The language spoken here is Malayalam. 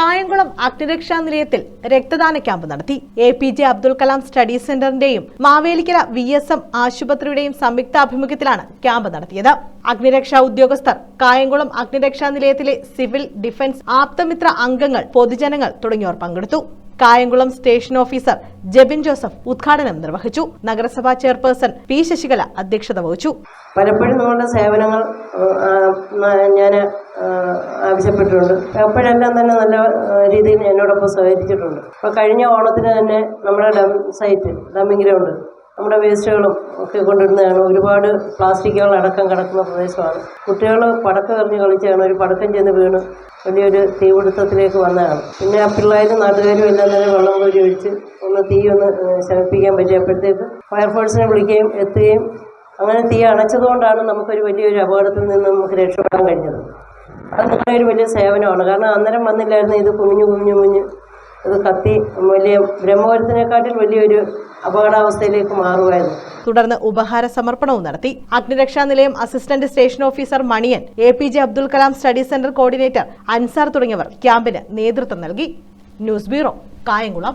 കായംകുളം അഗ്നിരക്ഷാ നിലയത്തിൽ രക്തദാന ക്യാമ്പ് നടത്തി. A P J Abdul Kalam study സെന്ററിന്റെയും Mavelikkara V S M ആശുപത്രിയുടെയും സംയുക്താഭിമുഖ്യത്തിലാണ് ക്യാമ്പ് നടത്തിയത്. അഗ്നിരക്ഷാ ഉദ്യോഗസ്ഥർ കായംകുളം അഗ്നിരക്ഷാ നിലയത്തിലെ സിവിൽ ഡിഫൻസ് ആപ്തമിത്ര അംഗങ്ങൾ പൊതുജനങ്ങൾ തുടങ്ങിയവർ പങ്കെടുത്തു. Kayamkulam station officer Jebin Joseph ഉദ്ഘാടനം നിർവഹിച്ചു. നഗരസഭാ ചെയർപേഴ്സൺ പി ശശികല അധ്യക്ഷത വഹിച്ചു. പലപ്പോഴും നിങ്ങളുടെ സേവനങ്ങൾ ഞാൻ ആവശ്യപ്പെട്ടിട്ടുണ്ട്. അപ്പോഴെല്ലാം തന്നെ നല്ല രീതിയിൽ എന്നോടൊപ്പം സഹകരിച്ചിട്ടുണ്ട്. അപ്പോൾ കഴിഞ്ഞ ഓണത്തിന് തന്നെ നമ്മുടെ ഡം സൈറ്റ് ഡമ്മിങ് ഗ്രൗണ്ട് നമ്മുടെ വേസ്റ്റുകളും ഒക്കെ കൊണ്ടിരുന്നതാണ് ഒരുപാട് പ്ലാസ്റ്റിക്കുകൾ അടക്കം കിടക്കുന്ന പ്രദേശമാണ്. കുട്ടികൾ പടക്കം എറിഞ്ഞ് കളിച്ചാണ്. ഒരു പടക്കം ചെന്ന് വീണ് വലിയൊരു തീപിടുത്തത്തിലേക്ക് വന്നതാണ്. പിന്നെ ആ പിള്ളേരും നാട്ടുകാരും എല്ലാം തന്നെ വെള്ളം കോരി ഒഴിച്ച് ഒന്ന് തീ ഒന്ന് ശമിപ്പിക്കാൻ പറ്റിയപ്പോഴത്തേക്ക് ഫയർഫോഴ്സിനെ വിളിക്കുകയും എത്തുകയും അങ്ങനെ തീ അണച്ചതുകൊണ്ടാണ് നമുക്കൊരു വലിയൊരു അപകടത്തിൽ നിന്ന് നമുക്ക് രക്ഷപ്പെടാൻ കഴിഞ്ഞത്. അത് ഒരു വലിയ സേവനമാണ്. കാരണം അന്നേരം വന്നില്ലായിരുന്നു ഇത് കുഞ്ഞു കുഞ്ഞു കുഞ്ഞ്. ഇത് കത്തി വലിയ ബ്രഹ്മപുരത്തിനെക്കാട്ടിൽ വലിയൊരു അപകടാവസ്ഥയിലേക്ക് മാറുമായിരുന്നു. തുടർന്ന് ഉപഹാര സമർപ്പണവും നടത്തി. അഗ്നിരക്ഷാ നിലയം assistant station officer Maniyan A P J Abdul Kalam study centre coordinator Ansar തുടങ്ങിയവർ ക്യാമ്പിന് നേതൃത്വം നൽകി. News bureau Kayamkulam.